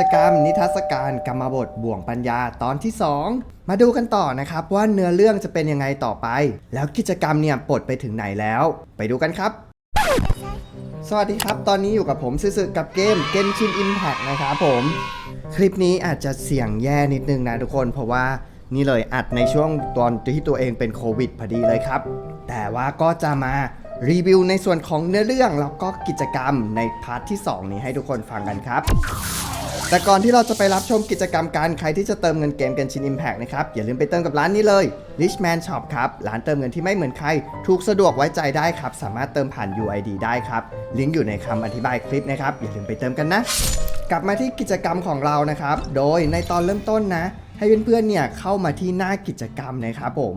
จกรรมนิทรรศการกรรมบทบ่วงปัญญาตอนที่ 2 มาดูกันต่อนะครับว่าเนื้อเรื่องจะเป็นยังไงต่อไป แล้วกิจกรรมเนี่ยปลดไปถึงไหนแล้ว ไปดูกันครับ สวัสดีครับ ตอนนี้อยู่กับผมซื่อๆกับเกม Genshin Impact นะครับผม คลิปนี้อาจจะเสียงแย่นิดนึงนะทุกคนเพราะว่านี่เลยอัดในช่วงตอนที่ตัวเองเป็นโควิดพอดีเลยครับ แต่ว่าก็จะมารีวิวในส่วนของเนื้อเรื่องแล้วก็กิจกรรมในพาร์ทที่ 2 นี้ให้ทุกคนฟังกันครับ แต่ก่อนที่เราจะไปรับชมกิจกรรมการใครที่จะเติมเงินเกมกันชิน Impact นะครับ อย่าลืมไปเติมกับร้านนี้เลย Richman Shop ครับร้านเติมเงินที่ไม่เหมือนใคร ถูกสะดวกไว้ใจได้ครับ สามารถเติมผ่าน UID ได้ครับลิงก์อยู่ในคำอธิบายคลิปนะครับอย่าลืมไปเติมกันนะ กลับมาที่กิจกรรมของเรานะครับ โดยในตอนเริ่มต้นนะให้เพื่อนๆ เนี่ยเข้ามาที่หน้ากิจกรรมนะครับผม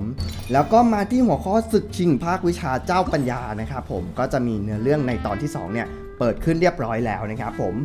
แล้วก็มาที่หัวข้อศึกชิงภาควิชาเจ้าปัญญานะครับผม ก็จะมีเนื้อเรื่องในตอนที่สองเนี่ยเปิดขึ้นเรียบร้อยแล้วนะครับผม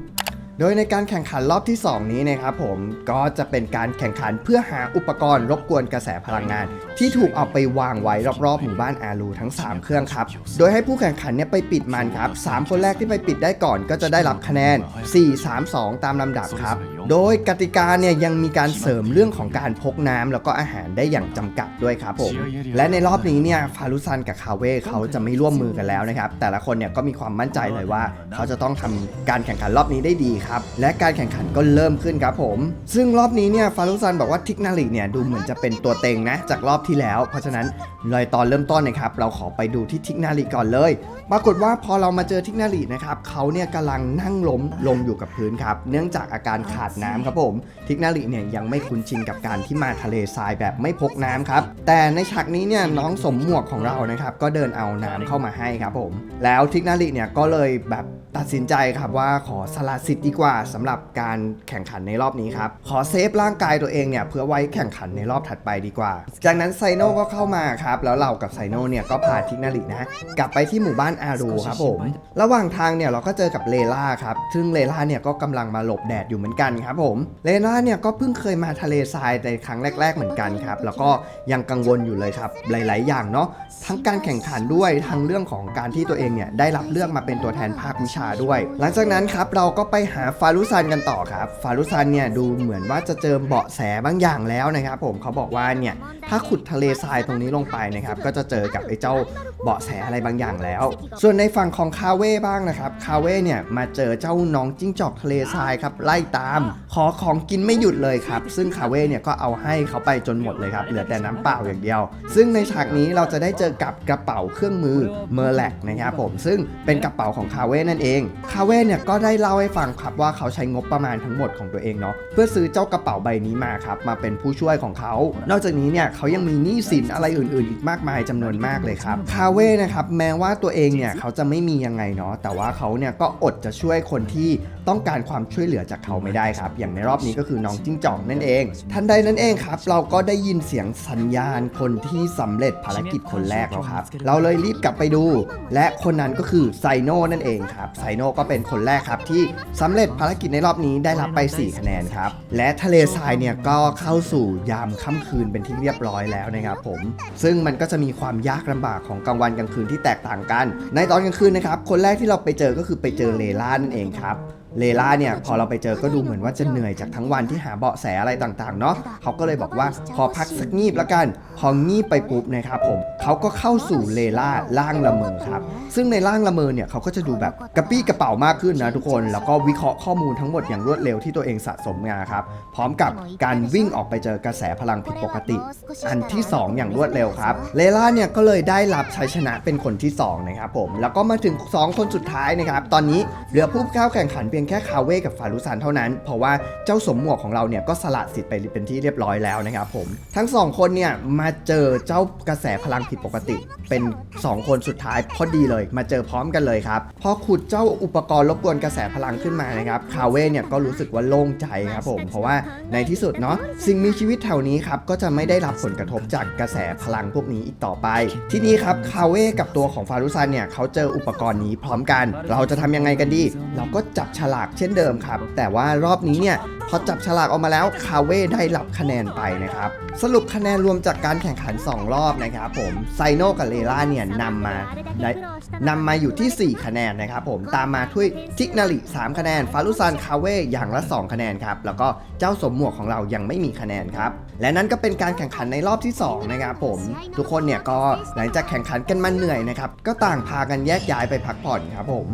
โดยในการแข่งขันรอบที่ 2 นี้นะครับผมก็จะเป็นการแข่งขันเพื่อหาอุปกรณ์รบกวนกระแสพลังงาน ที่ถูกเอาไปวางไว้รอบๆหมู่บ้านอารูทั้ง 3 เครื่องครับ โดยให้ผู้แข่งขันเนี่ยไปปิดมันครับ3คนแรกที่ไปปิดได้ก่อนก็จะได้รับคะแนน 4 3 2 ตามลำดับครับ โดยกติกาเนี่ยยังมีการเสริมเรื่องของการพกน้ำแล้วก็อาหารได้อย่างจำกัดด้วยครับผมและในรอบนี้เนี่ยฟารุซันกับคาเว่เขาจะไม่ร่วมมือกันแล้วนะครับแต่ละคนเนี่ยก็มีความมั่นใจเลยว่า เขาจะต้องทำการแข่งขันรอบนี้ได้ดีครับและการแข่งขันก็เริ่มขึ้นครับผม ซึ่งรอบนี้เนี่ยฟารุซันบอกว่าทิกนาลิเนี่ยดูเหมือนจะเป็นตัวเต็งนะจากรอบที่แล้ว เพราะฉะนั้นเลยตอนเริ่มต้นนะครับเราขอไปดูที่ทิกนาลิก่อนเลย ปรากฏว่าพอเรามาเจอทิกนาลีนะครับเขาเนี่ยกำลังนั่งล้มลงอยู่กับพื้นครับเนื่องจากอาการขาดน้ำครับผม ทิกนาลีเนี่ยยังไม่คุ้นชินกับการที่มาทะเลทรายแบบไม่พกน้ำครับแต่ในฉากนี้เนี่ยน้องสมหมวกของเรานะครับก็เดินเอาน้ำเข้ามาให้ครับผม แล้วทิกนาลีเนี่ยก็เลยแบบตัดสินใจครับว่าขอสละสิทธิ์ดีกว่าสำหรับการแข่งขันในรอบนี้ครับ ขอเซฟร่างกายตัวเองเนี่ยเพื่อไว้แข่งขันในรอบถัดไปดีกว่า จากนั้นไซโนก็เข้ามาครับ แล้วเรากับไซโนเนี่ยก็พาทิกนาลีนะ กลับไปที่หมู่บ้านอารูครับผมระหว่างทางเนี่ยเราก็เจอกับเลล่าครับซึ่งเลล่าเนี่ยก็กำลังมาหลบแดดอยู่เหมือนกันครับผมเลล่าเนี่ยก็เพิ่งเคยมาทะเลทรายในครั้งแรก ๆเหมือนกันครับแล้วก็ยังกังวลอยู่เลยครับหลาย ๆ อย่างเนาะทั้งการแข่งขันด้วยทั้งเรื่องของการที่ตัวเองเนี่ยได้รับเลือกมาเป็นตัวแทนภาควิชาด้วย หลังจากนั้นครับเราก็ไปหาฟารุซันกันต่อครับ ฟารุซันเนี่ยดูเหมือนว่าจะเจอเบาะแสบางอย่างแล้วนะครับผมเขาบอกว่าเนี่ยถ้าขุดทะเลทรายตรงนี้ลงไปนะครับก็จะเจอกับไอ้เจ้าเบาะแสอะไรบางอย่างแล้ว ส่วนในฝั่งของคาเว่บ้างนะครับคาเว่เนี่ยมาเจอเจ้าน้องจิ้งจอกทะเลทรายครับไล่ตามขอของกินไม่หยุดเลยครับ ซึ่งคาเว่เนี่ยก็เอาให้เขาไปจนหมดเลยครับ เหลือแต่น้ำเปล่าอย่างเดียว ซึ่งในฉากนี้เราจะได้เจอกับกระเป๋าเครื่องมือเมอร์แลกนะครับผม ซึ่งเป็นกระเป๋าของคาเว่นั่นเอง คาเว่เนี่ยก็ได้เล่าให้ฟังครับว่าเขาใช้งบประมาณทั้งหมดของตัวเองเนาะ เพื่อซื้อเจ้ากระเป๋าใบนี้มาครับ มาเป็นผู้ช่วยของเขา นอกจากนี้เนี่ยเขายังมีหนี้สินอะไรอื่น ๆ อีกมากมายจำนวนมากเลยครับ คาเว่นะครับแม้ว่าตัวเองเนี่ยเขาจะไม่มียังไงเนาะ แต่ว่าเขาเนี่ยก็อดจะช่วยคนที่ต้องการความช่วยเหลือจากเขาไม่ได้ครับอย่างในรอบนี้ก็คือน้องจิ้งจอกนั่นเอง ทันใดนั้นเองครับ เราก็ได้ยินเสียงสัญญาณคนที่สำเร็จภารกิจคนแรกแล้วครับ เราเลยรีบกลับไปดู และคนนั้นก็คือไซโน่นั่นเองครับไซโน่ก็เป็นคนแรกครับที่สำเร็จภารกิจในรอบนี้ได้รับไป 4 คะแนนครับ และทะเลทรายเนี่ยก็เข้าสู่ยามค่ำคืนเป็นที่เรียบร้อยแล้วนะครับผม ซึ่งมันก็จะมีความยากลำบากของกลางวันกลางคืนที่แตกต่างกัน ในตอนกลางคืนนะครับคนแรกที่เราไปเจอก็คือไปเจอเลล่านั่นเองครับ เลล่าเนี่ยพอเราไปเจอก็ดูเหมือนว่าจะเหนื่อยจากทั้งวันที่หาเบาะแสอะไรต่างๆเนาะเขาก็เลยบอกว่าขอพักสักงีบล้วกัน พองีบไปปุ๊บนะครับผมเขาก็เข้าสู่เลล่าล่างละเมอครับซึ่งในร่างละเมอเนี่ยเขาก็จะดูแบบกระปี้กระเป๋ามากขึ้นนะทุกคน แล้วก็วิเคราะห์ข้อมูลทั้งหมดอย่างรวดเร็วที่ตัวเองสะสมมาครับพร้อมกับการวิ่งออกไปเจอกระแสพลังผิดปกติ อันที่ 2 อย่างรวดเร็วครับเลล่าเนี่ยก็เลยได้รับชัยชนะเป็นคนที่2นะครับผมแล้วก็มาถึง 2 คนสุดท้ายนะครับตอนนี้เหลือผู้เข้าแข่งขันเพียงแค่คาเว่กับฟารุซันเท่านั้น เพราะว่าเจ้าสมหมวกของเราเนี่ยก็สละสิทธิ์ไปเป็นที่เรียบร้อยแล้วนะครับผมทั้ง 2 คนเนี่ยมาเจอเจ้ากระแสพลังผิดปกติ เป็น 2 คนสุดท้ายพอดีเลย มาเจอพร้อมกันเลยครับพอขุดเจ้าอุปกรณ์รบกวนกระแสพลังขึ้นมานะครับคาเว่เนี่ยก็รู้สึกว่าโล่งใจครับผมเพราะว่าในที่สุดเนาะสิ่งมีชีวิตแถวนี้ครับก็จะไม่ได้รับผลกระทบจากกระแสพลังพวกนี้อีกต่อไป ที่นี้ครับคาเว่กับตัวของฟารุซันเนี่ยเขาเจออุปกรณ์นี้พร้อมกัน เราจะทำยังไงกันดี เราก็จับฉลากเช่นเดิมครับ แต่ว่ารอบนี้เนี่ยพอจับฉลากออกมาแล้วคาเว่ได้รับคะแนนไปนะครับ สรุปคะแนนรวมจากการแข่งขัน 2 รอบนะครับผมไซโนกับเลล่าเนี่ยนำมาได้นำมาอยู่ที่ 4 คะแนนนะครับผมตามมาด้วยทิกนาริ3คะแนน ฟารุซันคาเว่อย่างละ 2 คะแนนครับ แล้วก็เจ้าสมหมวกของเรายังไม่มีคะแนนครับ และนั่นก็เป็นการแข่งขันในรอบที่ 2 นะครับผมทุกคนเนี่ยก็หลังจากแข่งขันกันมาเหนื่อยนะครับก็ต่างพากันแยกย้ายไปพักผ่อนครับผม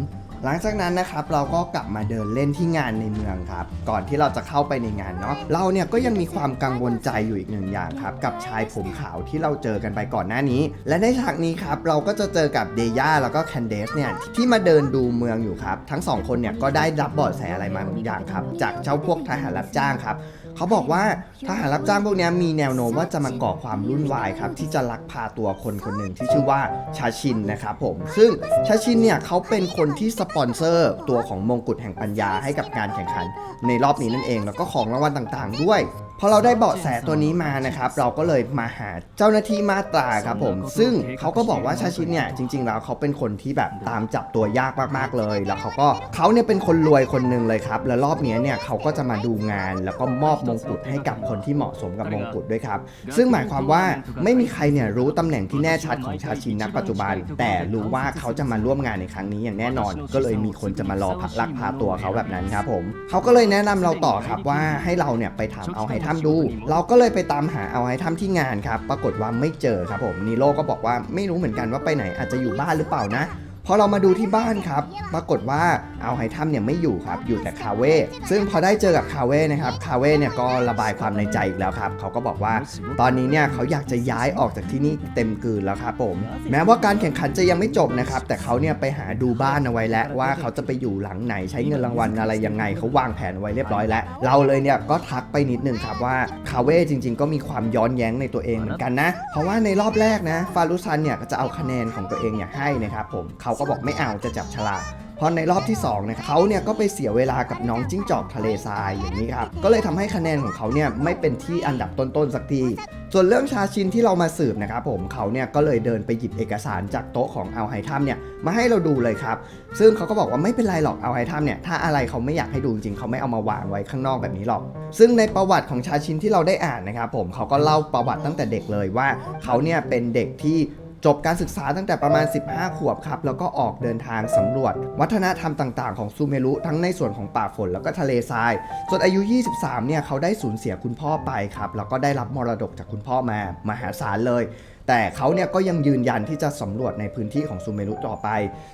หลังจากนั้นนะครับเราก็กลับมาเดินเล่นที่งานในเมืองครับ ก่อนที่เราจะเข้าไปในงานเนาะเราเนี่ยก็ยังมีความกังวลใจอยู่อีกหนึ่งอย่างครับ กับชายผมขาวที่เราเจอกันไปก่อนหน้านี้ และในฉากนี้ครับเราก็จะเจอกับเดย่าแล้วก็แคนเดสเนี่ยที่มาเดินดูเมืองอยู่ครับ ทั้งสองคนเนี่ยก็ได้รับเบาะแสอะไรมาบางอย่างครับ จากเจ้าพวกทหารรับจ้างครับ เขาบอกว่าทหารรับจ้างพวกนี้มีแนวโน้มว่าจะมาก่อความรุ่นวายครับที่จะลักพาตัวคนคนหนึ่งที่ชื่อว่าชาชินนะครับผม ซึ่งชาชินเนี่ยเขาเป็นคนที่สปอนเซอร์ตัวของมงกุฎแห่งปัญญาให้กับการแข่งขันในรอบนี้นั่นเอง แล้วก็ของรางวัลต่างๆ ด้วย พอเราได้เบาะแสตัวนี้มานะครับ เราก็เลยมาหาเจ้าหน้าที่มาตราครับผม ซึ่งเขาก็บอกว่าชาชินเนี่ยจริง ๆ แล้วเขาเป็นคนที่แบบตามจับตัวยากมากๆเลย แล้วเขาก็เขาเนี่ยเป็นคนรวยคนหนึ่งเลยครับ แล้วรอบนี้เนี่ยเขาก็จะมาดูงาน แล้วก็มอบมงกุฎให้กับคนที่เหมาะสมกับมงกุฎด้วยครับ ซึ่งหมายความว่าไม่มีใครเนี่ยรู้ตำแหน่งที่แน่ชัดของชาชินณปัจจุบัน แต่รู้ว่าเขาจะมาร่วมงานในครั้งนี้อย่างแน่นอน ก็เลยมีคนจะมารอพักลักพาตัวเขาแบบนั้นครับผมเขาก็เลยแนะนำเราต่อครับว่าให้เราเนี่ยไปถามเอาไฮทัมดู เราก็เลยไปตามหาเอาไฮทัมที่งานครับ ปรากฏว่าไม่เจอครับผมนีโร่ก็บอกว่าไม่รู้เหมือนกันว่าไปไหนอาจจะอยู่บ้านหรือเปล่านะ พอเรามาดูที่บ้านครับ ปรากฏว่าเอาไฮทัมเนี่ยไม่อยู่ครับ อยู่แต่คาเว่ ซึ่งพอได้เจอกับคาเว่นะครับ คาเว่เนี่ยก็ระบายความในใจอีกแล้วครับ เขาก็บอกว่า ตอนนี้เนี่ยเขาอยากจะย้ายออกจากที่นี่เต็มกืนแล้วครับผม แม้ว่าการแข่งขันจะยังไม่จบนะครับ แต่เขาเนี่ยไปหาดูบ้านเอาไว้แล้วว่าเขาจะไปอยู่หลังไหนใช้เงินรางวัลอะไรยังไงเขาวางแผนไว้เรียบร้อยแล้ว เราเลยเนี่ยก็ทักไปนิดนึงครับว่าคาเว่จริง ๆ ก็มีความย้อนแย้งในตัวเองเหมือนกันนะ เพราะว่าในรอบแรกนะฟารุซันเนี่ยก็จะเอาคะแนนของตัวเองเนี่ยให้นะครับผมเขาก็บอกไม่เอาจะจับฉลากเพราะในรอบที่2เนี่ยเขาเนี่ยก็ไปเสียเวลากับน้องจิ้งจอกทะเลทรายอย่างนี้ครับ ก็เลยทำให้คะแนนของเขาเนี่ยไม่เป็นที่อันดับต้นๆสักที ส่วนเรื่องชาชินที่เรามาสืบนะครับผมเขาเนี่ยก็เลยเดินไปหยิบเอกสารจากโต๊ะของเอัลไฮทัมเนี่ยมาให้เราดูเลยครับ ซึ่งเขาก็บอกว่าไม่เป็นไรหรอกเอัลไฮทัมเนี่ยถ้าอะไรเขาไม่อยากให้ดูจริงเขาไม่เอามาวางไว้ข้างนอกแบบนี้หรอก ซึ่งในประวัติของชาชินที่เราได้อ่านนะครับผมเขาก็เล่าประวัติตั้งแต่เด็กเลยว่าเขาเนี่ยเป็นเด็กที่ จบการศึกษาตั้งแต่ประมาณ 15 ขวบครับ แล้วก็ออกเดินทางสำรวจ วัฒนธรรมต่างๆ ของซูเมรุทั้งในส่วนของป่าฝนแล้วก็ทะเลทราย ส่วนอายุ 23 เนี่ยเขาได้สูญเสียคุณพ่อไปครับ แล้วก็ได้รับมรดกจากคุณพ่อมามหาศาลเลย แต่เขาเนี่ยก็ยังยืนยันที่จะสำรวจในพื้นที่ของซูเมรุต่อไป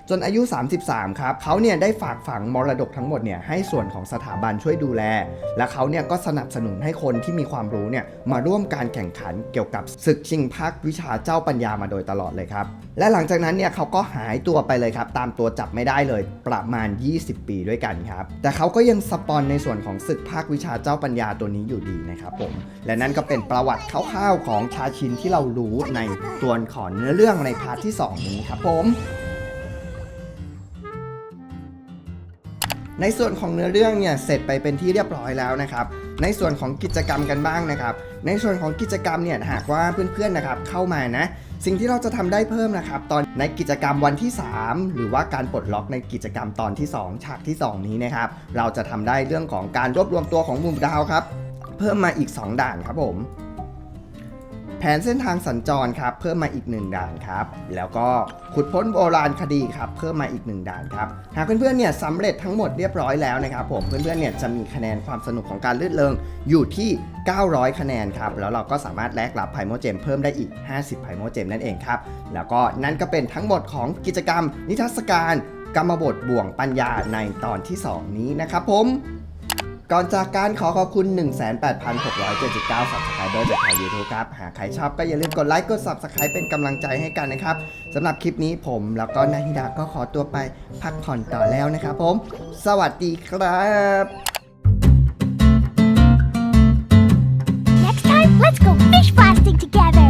จนอายุ 33 ครับเขาเนี่ยได้ฝากฝังมรดกทั้งหมดเนี่ยให้ส่วนของสถาบันช่วยดูแล และเขาเนี่ยก็สนับสนุนให้คนที่มีความรู้เนี่ยมาร่วมการแข่งขันเกี่ยวกับศึกชิงพักวิชาเจ้าปัญญามาโดยตลอดเลยครับ และหลังจากนั้นเนี่ยเขาก็หายตัวไปเลยครับ ตามตัวจับไม่ได้เลยประมาณ 20 ปีด้วยกันครับ แต่เขาก็ยังสปอนในส่วนของศึกภาควิชาเจ้าปัญญาตัวนี้อยู่ดีนะครับผม และนั่นก็เป็นประวัติคร่าวๆของชาชินที่เรารู้ในในส่วนของเนื้อเรื่องในพาร์ทที่ 2 นี้ครับผม ในส่วนของเนื้อเรื่องเนี่ยเสร็จไปเป็นที่เรียบร้อยแล้วนะครับ ในส่วนของกิจกรรมกันบ้างนะครับ ในส่วนของกิจกรรมเนี่ยหากว่าเพื่อนๆนะครับเข้ามานะสิ่งที่เราจะทำได้เพิ่มนะครับ ตอนในกิจกรรมวันที่ 3 หรือว่าการปลดล็อกในกิจกรรมตอนที่ 2 ฉากที่ 2 นี้นะครับ เราจะทำได้เรื่องของการรวบรวมตัวของมุมดาวครับ เพิ่มมาอีก 2 ด่านครับผม แผนเส้นทางสัญจรครับเพิ่มมาอีก 1 ด่านครับ แล้วก็ขุดพ้นโบราณคดีครับเพิ่มมาอีก 1 ด่านครับ หากเพื่อนๆเนี่ยสำเร็จทั้งหมดเรียบร้อยแล้วนะครับผมเพื่อนๆเนี่ยจะมีคะแนนความสนุกของการลื่นเริงอยู่ที่ 900 คะแนนครับ แล้วเราก็สามารถแลกรับไพโมเจมเพิ่มได้อีก 50 ไพโมเจมนั่นเองครับ แล้วก็นั่นก็เป็นทั้งหมดของกิจกรรมนิทรรศการกรรมบทบ่วงปัญญาในตอนที่ 2 นี้นะครับผม ก่อนจากการขอขอบคุณ 18,679 subscriber จากทาง YouTube ครับ หากใครชอบก็อย่าลืมกดไลค์กด subscribe เป็นกำลังใจให้กันนะครับสำหรับคลิปนี้ผมแล้วก็นาฮิดาก็ขอตัวไปพักผ่อนต่อแล้วนะครับผม สวัสดีครับ Next time, let's go fish blasting together.